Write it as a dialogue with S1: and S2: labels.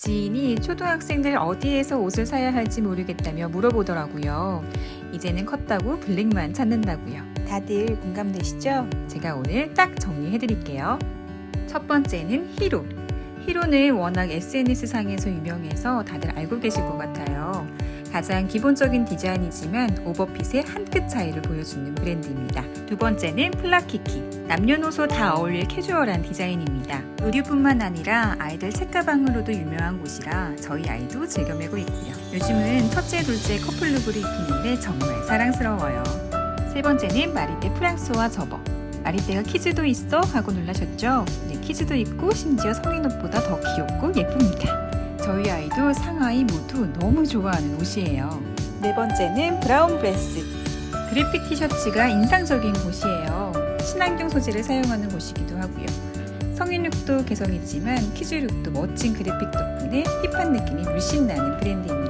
S1: 지인이 초등학생들 어디에서 옷을 사야 할지 모르겠다며 물어보더라고요. 이제는 컸다고 블랙만 찾는다고요. 다들 공감되시죠? 제가 오늘 딱 정리해드릴게요. 첫 번째는 히로. 히로는 워낙 SNS 상에서 유명해서 다들 알고 계실 것 같아요. 가장 기본적인 디자인이지만 오버핏의 한 끗 차이를 보여주는 브랜드입니다. 두 번째는 플라키키. 남녀노소 다 어울릴 캐주얼한 디자인입니다. 의류뿐만 아니라 아이들 책가방으로도 유명한 곳이라 저희 아이도 즐겨 매고 있고요. 요즘은 첫째, 둘째 커플룩으로 입히는데 정말 사랑스러워요. 세 번째는 마리떼 프랑스와 접어. 마리떼가 키즈도 있어 하고 놀라셨죠? 네, 키즈도 있고 심지어 성인 옷보다 더 귀엽고 예쁩니다. 저희 아이도 상아이 모두 너무 좋아하는 옷이에요. 네 번째는 브라운 브레스. 그래픽 티셔츠가 인상적인 곳이에요. 친환경 소재를 사용하는 곳이기도 하고요. 성인룩도 개성있지만 키즈룩도 멋진 그래픽 덕분에 힙한 느낌이 물씬 나는 브랜드입니다.